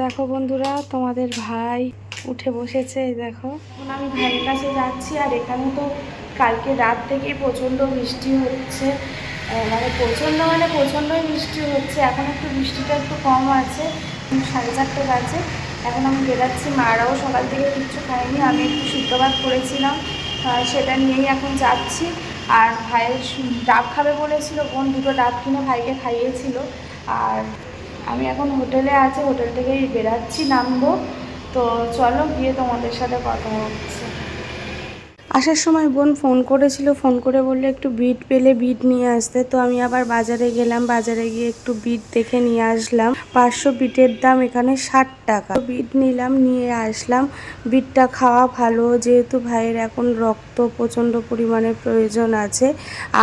দেখো বন্ধুরা, তোমাদের ভাই উঠে বসেছে দেখো। এখন আমি ভাইয়ের কাছে যাচ্ছি, আর এখানে তো কালকে রাত থেকেই প্রচণ্ড বৃষ্টি হচ্ছে। মানে প্রচণ্ড মানে প্রচণ্ডই বৃষ্টি হচ্ছে। এখন একটু বৃষ্টিটা একটু কম আছে, সাড়ে চারটে বাজে। এখন আমি বেরাচ্ছি, মারাও সকাল থেকে কিচ্ছু খাইনি আমি একটু সিদ্ধ ভাত করেছিলাম সেটা নিয়েই এখন যাচ্ছি। আর ভাইয়ের ডাব খাবে বলেছিল, বোন দুটো ডাব কিনে ভাইকে খাইয়েছিল। আর আমি এখন হোটেলে আছি, হোটেল থেকেই বেরাচ্ছি, নামবো। তো চলো গিয়ে তোমাদের সাথে কথা হচ্ছে। আসার সময় বোন ফোন করেছিল, ফোন করে বললে একটু বিট পেলে বিট নিয়ে আসতে। তো আমি আবার বাজারে গেলাম, বাজারে গিয়ে একটু বিট দেখে নিয়ে আসলাম। পাঁচশো বিটের দাম এখানে ষাট টাকা। বিট নিলাম, নিয়ে আসলাম। বিটটা খাওয়া ভালো, যেহেতু ভাইয়ের এখন রক্ত প্রচণ্ড পরিমাণে প্রয়োজন আছে।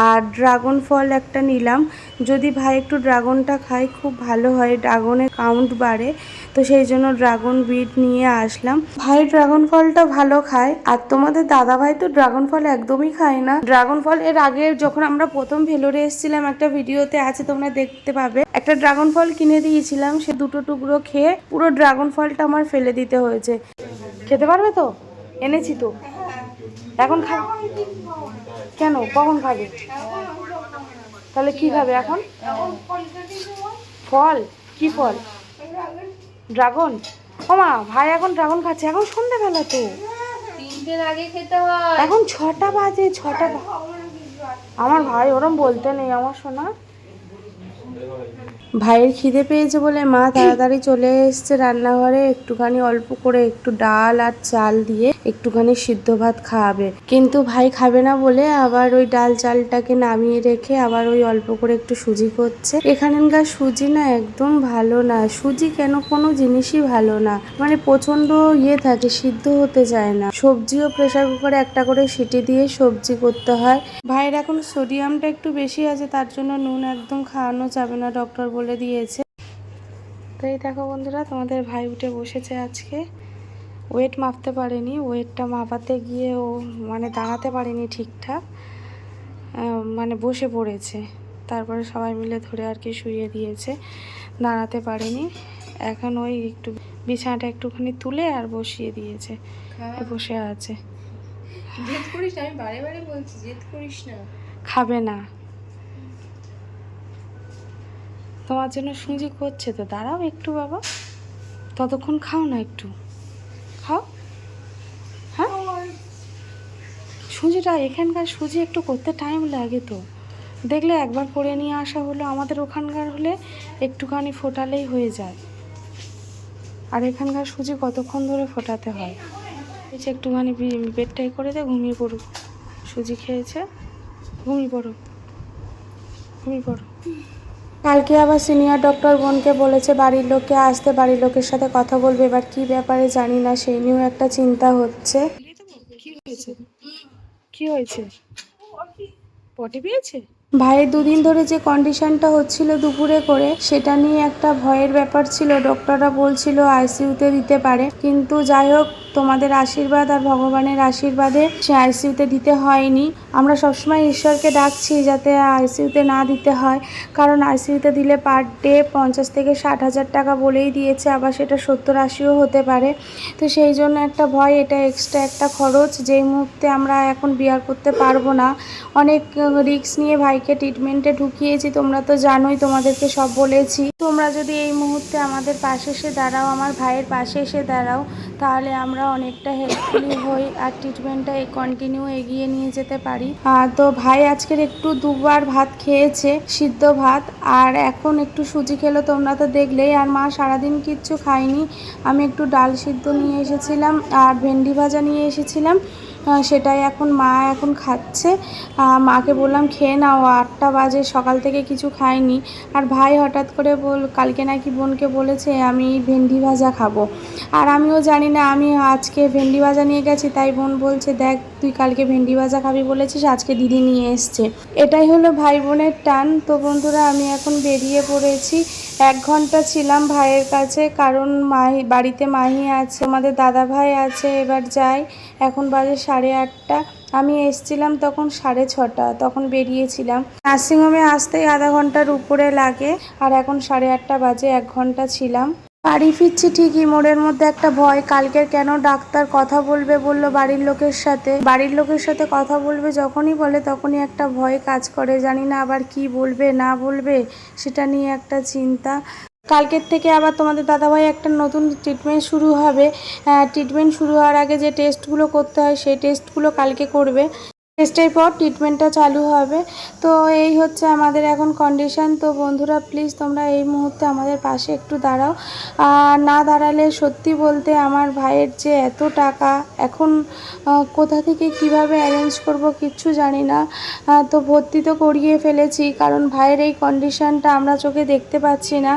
আর ড্রাগন ফল একটা নিলাম। যদি ভাই একটু ড্রাগনটা খায়, খুব ভালো হয়। ড্রাগনের কাউন্ট বাড়ে। তো সেই জন্য ড্রাগন বিট নিয়ে আসলাম। ভাই ড্রাগন ফলটা ভালো খায়। আর তোমাদের দাদা ভাই তো ড্রাগন ফল একদমই খায় না। ড্রাগন ফল এর আগে যখন আমরা প্রথম ভেলোরে এসেছিলাম একটা ভিডিওতে আছে, তোমরা দেখতে পাবে। একটা ড্রাগন ফল কিনে দিয়েছিলাম, সে দুটো টুকরো খেয়ে পুরো ড্রাগন ফলটা আমার ফেলে দিতে হয়েছে। খেতে পারবে তো? এনেছি তো। এখন খা কেন? কখন খাবে? তাহলে কি খাবে এখন? ফল? কি ফল? ড্রাগন? ওমা ভাই এখন ড্রাগন খাচ্ছে এখন সন্ধ্যেবেলা তো তিনটের আগে খেতে হয়। এখন ছটা বাজে ছটা আমার ভাই ওরম বলতে নেই আমার শোনা ভাইয়ের খিদে পেয়েছে বলে মা তাড়াতাড়ি চলে এসেছে রান্নাঘরে। একটুখানি অল্প করে একটু ডাল আর চাল দিয়ে একটুখানি সিদ্ধ ভাত খাওয়াবে কিন্তু ভাই খাবে না বলে আবার ওই ডাল চালটাকে নামিয়ে রেখে আবার ওই অল্প করে একটু সুজি করছে। এখানকার সুজি না একদম ভালো না। সুজি কেন কোনো জিনিসই ভালো না। মানে প্রচণ্ড ইয়ে থাকে, সিদ্ধ হতে চায় না। সবজিও প্রেসার কুকারে একটা করে সিটি দিয়ে সবজি করতে হয়। ভাইয়ের এখন সোডিয়ামটা একটু বেশি আছে, তার জন্য নুন একদম খাওয়ানো যাবে না, ডক্টর বলে দিয়েছে। তো এই দেখো বন্ধুরা তোমাদের ভাই উঠে বসেছে আজকে। ওয়েট মাপতে পারেনি ওয়েটটা মাপাতে গিয়ে ও মানে দাঁড়াতে পারেনি ঠিকঠাক। মানে বসে পড়েছে। তারপরে সবাই মিলে ধরে আর কি শুইয়ে দিয়েছে দাঁড়াতে পারেনি। এখন ওই একটু বিছানাটা একটুখানি তুলে আর বসিয়ে দিয়েছে বসে আছে। জেদ করিস আমি বারে বারে বলছি জেদ করিস না। খাবে না। তোমার জন্য সুজি করছে তো, দাঁড়াও একটু বাবা। ততক্ষণ খাও না একটু। খাও। হ্যাঁ? সুজিটা, এখানকার সুজি একটু করতে টাইম লাগে তো। দেখলে একবার করে নিয়ে আসা হলো, আমাদের ওখানকার হলে একটুখানি ফোটালেই হয়ে যায়। আর এখানকার সুজি কতক্ষণ ধরে ফোটাতে হয়? এই যে একটুখানি বেডটাই করে দে, ঘুমিয়ে পড়ুক। সুজি খেয়েছে। ঘুমিয়ে পড়ো। ঘুমিয়ে পড়ো। কালকে আবার সিনিয়র ডক্টর বোনকে বলেছে বাড়ির লোককে আসতে বাড়ির লোকের সাথে কথা বলবে। এবার কি ব্যাপারে জানি না সেই নিয়েও একটা চিন্তা হচ্ছে। কি হয়েছে? কি হয়েছে? পটি পেয়েছে? ভাইয়ের দুদিন ধরে যে কন্ডিশনটা হচ্ছিল দুপুরে করে সেটা নিয়ে একটা ভয়ের ব্যাপার ছিল। ডক্টররা বলছিল আইসিইউতে দিতে পারে। কিন্তু যাই হোক তোমাদের আশীর্বাদ আর ভগবানের আশীর্বাদে সে আইসিইউতে দিতে হয়নি। আমরা সবসময় ঈশ্বরকে ডাকছি যাতে আইসিইউতে না দিতে হয়। কারণ আইসিইউতে দিলে পার ডে পঞ্চাশ থেকে ষাট হাজার টাকা বলেই দিয়েছে, আবার সেটা সত্তর আশিও হতে পারে। তো সেই জন্য একটা ভয়, এটা এক্সট্রা একটা খরচ যেই মুহূর্তে আমরা এখন বিয়ার করতে পারব না। অনেক রিস্ক নিয়ে ভাইকে ট্রিটমেন্টে ঢুকিয়েছি, তোমরা তো জানোই, তোমাদেরকে সব বলেছি। তোমরা যদি এই মুহূর্তে আমাদের পাশে এসে দাঁড়াও, আমার ভাইয়ের পাশে এসে দাঁড়াও, তাহলে আমরা অনেকটা হেল্পফুলি হই আর ট্রিটমেন্টটা কন্টিনিউ এগিয়ে নিয়ে যেতে পারি। তো ভাই আজকের একটু দুবার ভাত খেয়েছে, সিদ্ধ ভাত, আর এখন একটু সুজি খেলো তোমরা তো দেখলেই। আর মা সারাদিন কিচ্ছু খাইনি আমি একটু ডাল সিদ্ধ নিয়ে এসেছিলাম আর ভেন্ডি ভাজা নিয়ে এসেছিলাম। সেটাই এখন মা এখন খাচ্ছে। মাকে বললাম, খেয়ে নাও, আটটা বাজে, সকাল থেকে কিছু খায়নি আর ভাই হঠাৎ করে বল, কালকে নাকি বোনকে বলেছে, আমি ভেন্ডি ভাজা খাব। আর আমিও জানি না, আমি আজকে ভেন্ডি ভাজা নিয়ে গেছি, তাই বোন বলছে, দেখ তুই কালকে ভেন্ডি ভাজা খাবি বলেছিস, আজকে দিদি নিয়ে এসছে। এটাই হলো ভাই বোনের টান। তো বন্ধুরা, আমি এখন বেরিয়ে পড়েছি। এক ঘণ্টা ছিলাম ভাইয়ের কাছে, কারণ মাহি, বাড়িতে মাহি আছে, আমাদের দাদা ভাই আছে, এবার যাই। এখন বাজে সাড়ে আটটা। আমি এসছিলাম তখন সাড়ে ছটা, তখন বেরিয়েছিলাম। নার্সিংহোমে আসতেই আধা ঘণ্টার উপরে লাগে, আর এখন সাড়ে আটটা বাজে, এক ঘণ্টা ছিলাম। বাড়ি ফিরছি ঠিকই, মোড়ের মধ্যে একটা ভয়। কালকের কেন ডাক্তার কথা বলবে বলল বাড়ির লোকের সাথে। বাড়ির লোকের সাথে কথা বলবে যখনই বলে তখনই একটা ভয় কাজ করে। জানি না আবার কি বলবে, না বলবে, সেটা নিয়ে একটা চিন্তা। কালকের থেকে আবার তোমাদের দাদাভাই একটা নতুন ট্রিটমেন্ট শুরু হবে। ট্রিটমেন্ট শুরু হওয়ার আগে যে টেস্টগুলো করতে হয়, সেই টেস্টগুলো কালকে করবে। টেস্টের পর ট্রিটমেন্টটা চালু হবে। তো এই হচ্ছে আমাদের এখন কন্ডিশন তো বন্ধুরা প্লিজ তোমরা এই মুহূর্তে আমাদের পাশে একটু দাঁড়াও। না দাঁড়ালে সত্যি বলতে আমার ভাইয়ের যে এত টাকা, এখন কোথা থেকে কীভাবে অ্যারেঞ্জ করব কিচ্ছু জানি না। তো ভর্তি তো করিয়ে ফেলেছি, কারণ ভাইয়ের এই কন্ডিশানটা আমরা চোখে দেখতে পাচ্ছি না।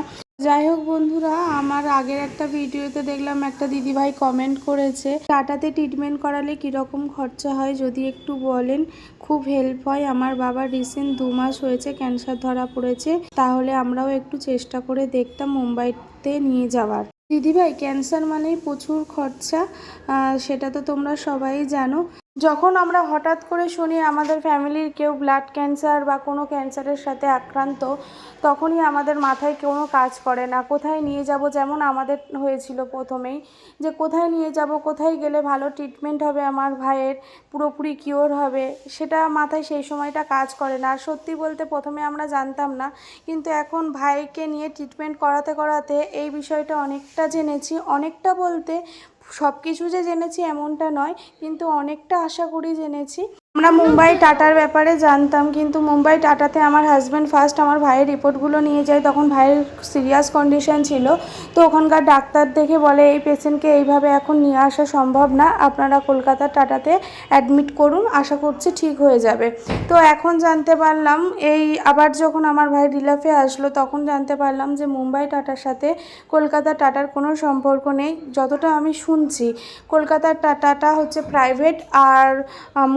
যাই হোক বন্ধুরা, আমার আগের একটা ভিডিওতে দেখলাম একটা দিদিভাই কমেন্ট করেছে, টাটাতে ট্রিটমেন্ট করালে কীরকম খরচা হয় যদি একটু বলেন? খুব হেল্প হয়। আমার বাবা রিসেন্ট দু মাস হয়েছে ক্যান্সার ধরা পড়েছে, তাহলে আমরাও একটু চেষ্টা করে দেখতাম মুম্বাইতে নিয়ে যাওয়ার। দিদিভাই ক্যান্সার মানেই প্রচুর খরচা সেটা তো তোমরা সবাই জানো। যখন আমরা হঠাৎ করে শুনি আমাদের ফ্যামিলির কেউ ব্লাড ক্যান্সার বা কোনো ক্যান্সারের সাথে আক্রান্ত, তখনই আমাদের মাথায় কোনো কাজ করে না। কোথায় নিয়ে যাব? যেমন আমাদের হয়েছিল প্রথমেই যে কোথায় নিয়ে যাব? কোথায় গেলে ভালো ট্রিটমেন্ট হবে আমার ভাইয়ের? পুরোপুরি কিওর হবে? সেটা মাথায় সেই সময়টা কাজ করে না। আর সত্যি বলতে প্রথমে আমরা জানতাম না, কিন্তু এখন ভাইকে নিয়ে ট্রিটমেন্ট করাতে করাতে এই বিষয়টা অনেকটা জেনেছি। অনেকটা বলতে সব কিছু যে জেনেছি এমনটা নয় কিন্তু অনেকটা আশা করি জেনেছি। আমরা মুম্বাই টাটার ব্যাপারে জানতাম, কিন্তু মুম্বাই টাটাতে আমার হাজব্যান্ড ফার্স্ট আমার ভাইয়ের রিপোর্টগুলো নিয়ে যায়, তখন ভাইয়ের সিরিয়াস কন্ডিশন ছিল। তো ওখানকার ডাক্তার দেখে বলে, এই পেশেন্টকে এইভাবে এখন নিয়ে আসা সম্ভব না। আপনারা কলকাতার টাটাতে অ্যাডমিট করুন, আশা করছি ঠিক হয়ে যাবে। তো এখন জানতে পারলাম, এই আবার যখন আমার ভাই রিলাফে আসলো, তখন জানতে পারলাম যে মুম্বাই টাটার সাথে কলকাতা টাটার কোনো সম্পর্ক নেই। যতটা আমি শুনছি কলকাতার টাটাটা হচ্ছে প্রাইভেট আর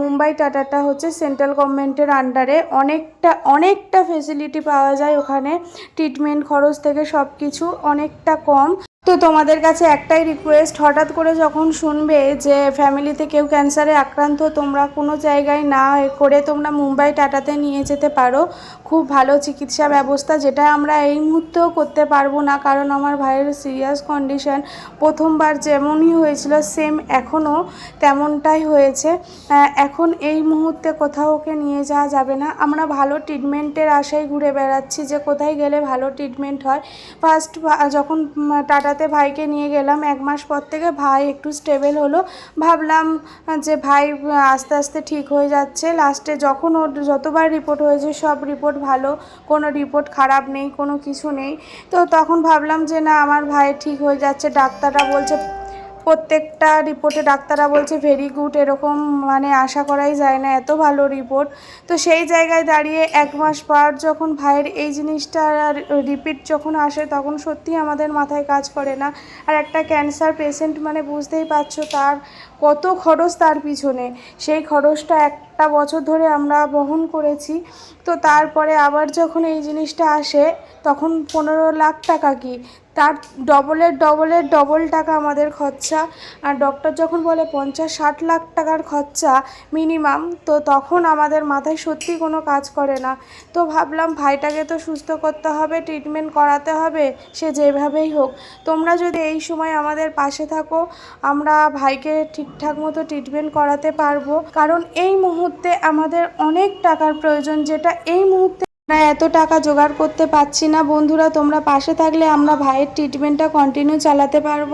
মুম্বাই টাটাটা হচ্ছে সেন্ট্রাল গভর্নমেন্টের আন্ডারে অনেকটা অনেকটা ফেসিলিটি পাওয়া যায় ওখানে। ট্রিটমেন্ট খরচ থেকে সব কিছু অনেকটা কম। তো তোমাদের কাছে একটাই রিকোয়েস্ট হঠাৎ করে যখন শুনবে যে ফ্যামিলিতে কেউ ক্যান্সারে আক্রান্ত তোমরা কোনো জায়গায় না করে তোমরা মুম্বাই টাটাতে নিয়ে যেতে পারো। খুব ভালো চিকিৎসা ব্যবস্থা যেটা আমরা এই মুহূর্তেও করতে পারব না কারণ আমার ভাইয়ের সিরিয়াস কন্ডিশন প্রথমবার যেমনই হয়েছিল সেম এখনও তেমনটাই হয়েছে। এখন এই মুহূর্তে কোথাও ওকে নিয়ে যাওয়া যাবে না। আমরা ভালো ট্রিটমেন্টের আশায় ঘুরে বেড়াচ্ছি যে কোথায় গেলে ভালো ট্রিটমেন্ট হয়। ফার্স্ট যখন উম, টাটাতে ভাইকে নিয়ে গেলাম। এক মাস পর থেকে ভাই একটু স্টেবেল হলো। ভাবলাম যে ভাই আস্তে আস্তে ঠিক হয়ে যাচ্ছে। লাস্টে যখন ওর যতবার রিপোর্ট হয়েছে, সব রিপোর্ট ভালো। কোনো রিপোর্ট খারাপ নেই, কোনো কিছু নেই। তো তখন ভাবলাম যে না, আমার ভাই ঠিক হয়ে যাচ্ছে। ডাক্তাররা বলছে প্রত্যেকটা রিপোর্টে ডাক্তাররা বলছে ভেরি গুড এরকম মানে আশা করাই যায় না, এত ভালো রিপোর্ট তো সেই জায়গায় দাঁড়িয়ে এক মাস পর যখন ভাইয়ের এই জিনিসটা রিপিট যখন আসে, তখন সত্যি আমাদের মাথায় কাজ করে না। আর একটা ক্যান্সার পেশেন্ট মানে বুঝতেই পারছ তার কত খরচ তার পিছনে। সেই খরচটা একটা বছর ধরে আমরা বহন করেছি। তো তারপরে আবার যখন এই জিনিসটা আসে, তখন পনেরো লাখ টাকা কি? তার ডবলের ডবলের ডবল টাকা আমাদের খরচা। আর ডক্টর যখন বলে পঞ্চাশ, ষাট লাখ টাকার খরচা মিনিমাম তো তখন আমাদের মাথায় সত্যি কোনো কাজ করে না। তো ভাবলাম ভাইটাকে তো সুস্থ করতে হবে ট্রিটমেন্ট করাতে হবে, সে যেভাবেই হোক। তোমরা যদি এই সময় আমাদের পাশে থাকো, আমরা ভাইকে ঠিকঠাক মতো ট্রিটমেন্ট করাতে পারব। কারণ এই মুহূর্তে আমাদের অনেক টাকার প্রয়োজন, যেটা এই মুহূর্তে আমরা এত টাকা জোগাড় করতে পারছি না। বন্ধুরা, তোমরা পাশে থাকলে আমরা ভাইয়ের ট্রিটমেন্টটা কন্টিনিউ চালাতে পারব।